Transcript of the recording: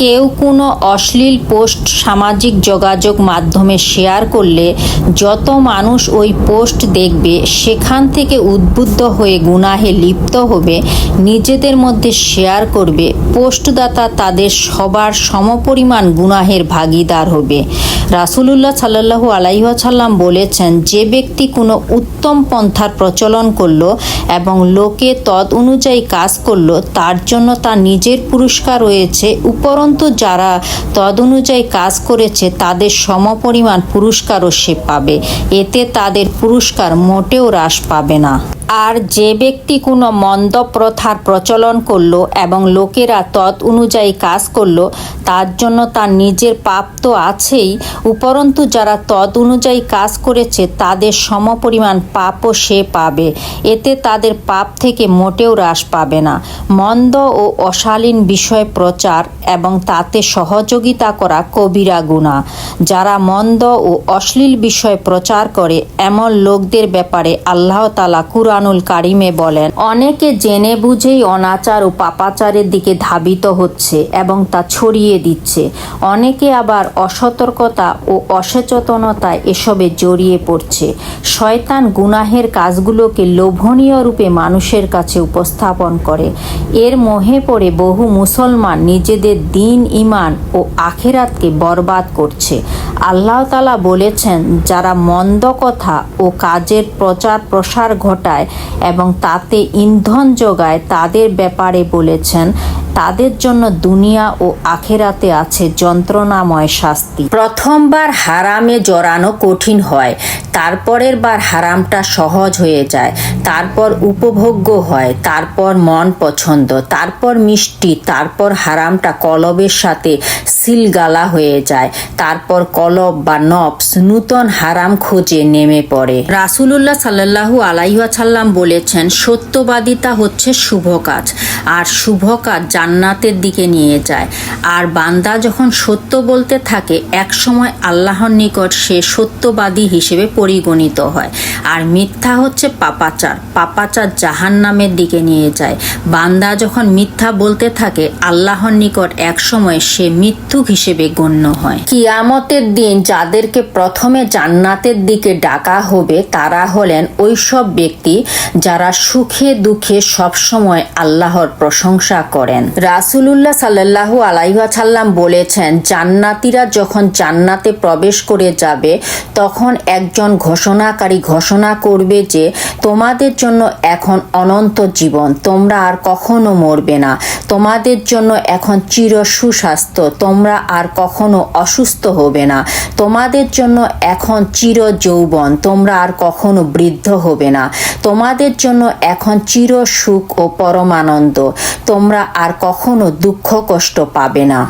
কেউ কোনো অশ্লীল পোস্ট সামাজিক যোগাযোগ মাধ্যমে শেয়ার করলে যত মানুষ ওই পোস্ট দেখবে, সেখান থেকে উদ্বুদ্ধ হয়ে গুনাহে লিপ্ত হবে, নিজেদের মধ্যে শেয়ার করবে, পোস্টদাতা তাদের সবার সমপরিমাণ গুনাহের ভাগিদার হবে। রাসুলুল্লাহ সাল্লাহু আলাইসাল্লাম বলেছেন, যে ব্যক্তি কোনো উত্তম পন্থার প্রচলন করল এবং লোকে তদ অনুযায়ী কাজ করল, তার জন্য তার নিজের পুরস্কার রয়েছে। উপরন্তু যারা তদ অনুযায়ী কাজ করেছে, তাদের সমপরিমাণ পুরস্কারও সে পাবে। এতে তাদের পুরস্কার মোটেও হ্রাস পাবে না। আর যে ব্যক্তি কোনো মন্দ প্রথার প্রচলন করল এবং লোকেরা তৎ অনুযায়ী কাজ করল, তার জন্য তার নিজের পাপ তো আছেই, উপরন্তু যারা তদ অনুযায়ী কাজ করেছে, তাদের সমপরিমাণ পাপও সে পাবে। এতে তাদের পাপ থেকে মোটেও হ্রাস পাবে না। মন্দ ও অশালীন বিষয় প্রচার এবং তাতে সহযোগিতা করা কবিরা গুণা। যারা মন্দ ও অশ্লীল বিষয় প্রচার করে, এমন লোকদের ব্যাপারে আল্লাহ তালা কুরআনুল কারিমে বলেন, অনেকে জেনে বুঝেই অনাচার ও পাপাচারের দিকে ধাবিত হচ্ছে এবং তা ছড়িয়ে দিচ্ছে। অনেকে আবার অসতর্কতা ও অসচেতনতায় এসবে জড়িয়ে পড়ছে। শয়তান গুনাহের কাজগুলোকে লোভনীয় রূপে মানুষের কাছে উপস্থাপন করে। এর মোহে পড়ে বহু মুসলমান নিজেদের দিন ইমান ও আখেরাতকে বরবাদ করছে। আল্লাহ তালা বলেছেন, যারা মন্দ কথা ও কাজের প্রচার প্রসার ঘটায় এবং তাতে ইন্ধন যোগায় তাদের ব্যাপারে বলেছেন, তাদের জন্য দুনিয়া ও আখেরাতে আছে যন্ত্রণাময় শাস্তি। প্রথমবার হারামে জড়ানো কঠিন হয়, তারপরের বার হারামটা সহজ হয়ে যায়, তারপর উপভোগ্য হয়, তারপর মন পছন্দ, তারপর মিষ্টি, তারপর হারামটা কলবের সাথে সিলগালা হয়ে যায়, তারপর কলব বা নবস নূতন হারাম খোঁজে নেমে পড়ে। রাসুলুল্লাহ সাল্লাহু আলাইহাসাল্লাম বলেছেন, সত্যবাদিতা হচ্ছে শুভ কাজ, আর শুভ কাজ জান্নাতের দিকে নিয়ে যায়। আর বান্দা যখন সত্য বলতে থাকে এক সময় আল্লাহর নিকট সে সত্যবাদী হিসেবে পরিগণিত হয়। আর মিথ্যা হচ্ছে পাপাচার পাপাচার জাহান নামের দিকে নিয়ে যায়। বান্দা যখন মিথ্যা বলতে থাকে, আল্লাহর নিকট এক সময় সে মিথ্যুক হিসেবে গণ্য হয়। কিয়ামতের দিন যাদেরকে প্রথমে জান্নাতের দিকে ডাকা হবে, তারা হলেন ওইসব ব্যক্তি যারা সুখে দুঃখে সবসময় আল্লাহর প্রশংসা করেন। রাসুলুল্লাহ সাল্লাহু আলাইহাসাল্লাম বলেছেন, জান্নাতিরা যখন জান্নাতে প্রবেশ করে যাবে, তখন একজন ঘোষণাকারী ঘোষণা করবে যে, তোমাদের জন্য এখন অনন্ত জীবন, তোমরা আর কখনো মরবে না। তোমাদের জন্য এখন চির সুস্বাস্থ্য, তোমরা আর কখনো অসুস্থ হবে না। তোমাদের জন্য এখন চির যৌবন তোমরা আর কখনো বৃদ্ধ হবে না। তোমাদের জন্য এখন চির সুখ ও পরমানন্দ। তোমরা আর কখনো দুঃখ কষ্ট পাবে না।